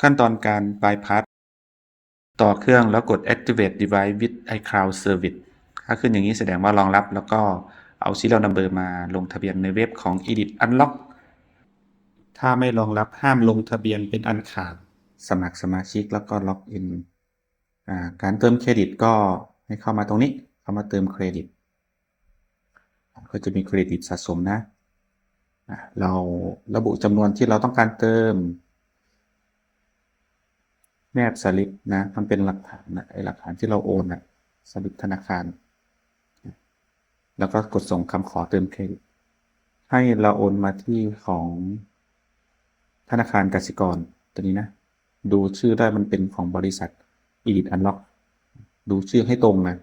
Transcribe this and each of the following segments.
ขั้นตอนการ bypass ต่อเครื่องแล้วกด activate device with iCloud service ถ้าขึ้นอย่างนี้แสดงว่ารองรับแล้วก็เอา serial number มาลงทะเบียนในเว็บของ edit unlock ถ้าไม่รองรับห้ามลงทะเบียนเป็นอันขาด สมัครสมาชิกแล้วก็ล็อกอิน การเติมเครดิตก็ให้เข้ามาตรงนี้ เข้ามาเติมเครดิต ก็จะมีเครดิตสะสมนะะเราระบุจำนวนที่เราต้องการเติม แนบสลิปนะมันเป็นหลักฐานนะไอหลักฐานที่เราโอนนะสลิปธนาคาร แล้วก็กดส่งคำขอเติมเครดิตให้เราโอนมาที่ของธนาคารกสิกรตัวนี้นะ ดูชื่อได้มันเป็นของบริษัท Edit Unlock ดูชื่อให้ตรงนะ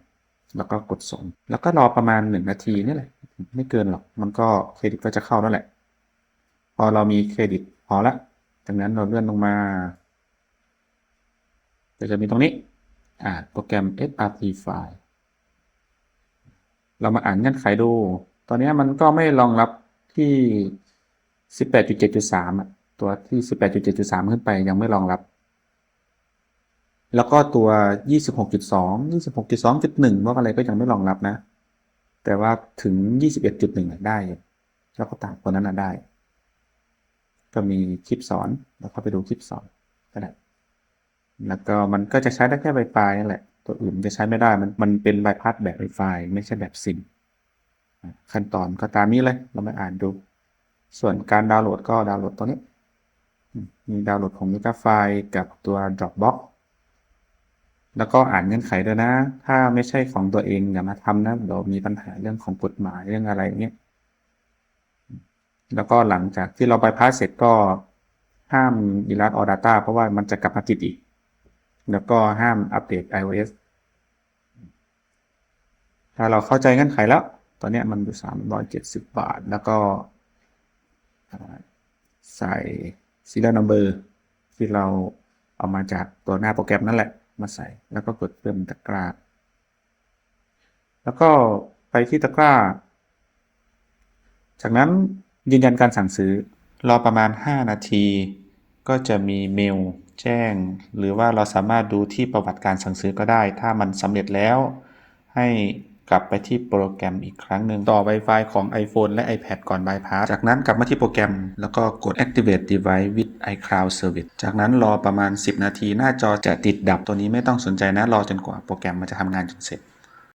แล้วก็กดส่ง แล้วก็รอประมาณหนึ่งนาทีนี่แหละ ไม่เกินหรอก มันก็เครดิตก็จะเข้าแล้วแหละ พอเรามีเครดิตพอละจากนั้นเราเลื่อนลงมา ก็จะมีตรงนี้อ่าโปรแกรม SRT file เรามาอ่านเงื่อนไขดู ตอนนี้มันก็ไม่รองรับที่ 18.7.3อะ ตัวที่ 18.7.3 ขึ้นไปยังไม่รองรับ แล้วก็ตัว 26.2 26.2.1ว่าอะไรก็ยังไม่รองรับนะ แต่ว่าถึง 21.1 ได้ แล้วก็ต่างคนนั้นอะได้ ก็มีคลิปสอนแล้วก็ไปดูคลิปสอนก็ได้ แล้วก็มันก็จะใช้ได้แค่ Wi-Fi นั่นแหละ ตัวอื่นจะใช้ไม่ได้ มันมันเป็นใบพัดแบบ Wi-Fi ไม่ใช่แบบซิมขั้นตอนก็ตามนี้เลย เรามาอ่านดู ส่วนการดาวน์โหลดก็ดาวน์โหลดตัวนี้ มีดาวน์โหลดของ Megafile กับตัว Dropbox แล้วก็อ่านเงื่อนไขด้วยนะ ถ้าไม่ใช่ของตัวเองอย่ามาทำนะ เดี๋ยวมีปัญหาเรื่องของกฎหมายเรื่องอะไรเงี้ย แล้วก็หลังจากที่เราไปพาสเสร็จก็ห้าม delete all data เพราะว่ามันจะกลับมาติดอีก แล้วก็ห้ามอัปเดต iOS ถ้าเราเข้าใจเงื่อนไขแล้ว ตอนนี้มันอยู่ 370 บาท แล้วก็อ่าใส่ serial number ที่เราเอามาจากตัวหน้าโปรแกรมนั่นแหละ มาใส่ แล้วก็กดเพิ่มตะกร้า แล้วก็ไปที่ตะกร้า จากนั้นยืนยันการสั่งซื้อ รอประมาณ 5 นาที ก็จะมีเมล แจ้ง หรือว่าเราสามารถดูที่ประวัติการสั่งซื้อก็ได้ ถ้ามันสำเร็จแล้ว ให้กลับไปที่โปรแกรมอีกครั้งหนึ่งต่อ Wi-Fi ของ iPhone และ iPad ก่อน bypass จากนั้นกลับมาที่โปรแกรม แล้วก็กด activate device with iCloud service จากนั้นรอประมาณ 10 นาทีหน้าจอจะติดดับตัวนี้ไม่ต้องสนใจนะรอจนกว่าโปรแกรมมันจะทำงานจนเสร็จ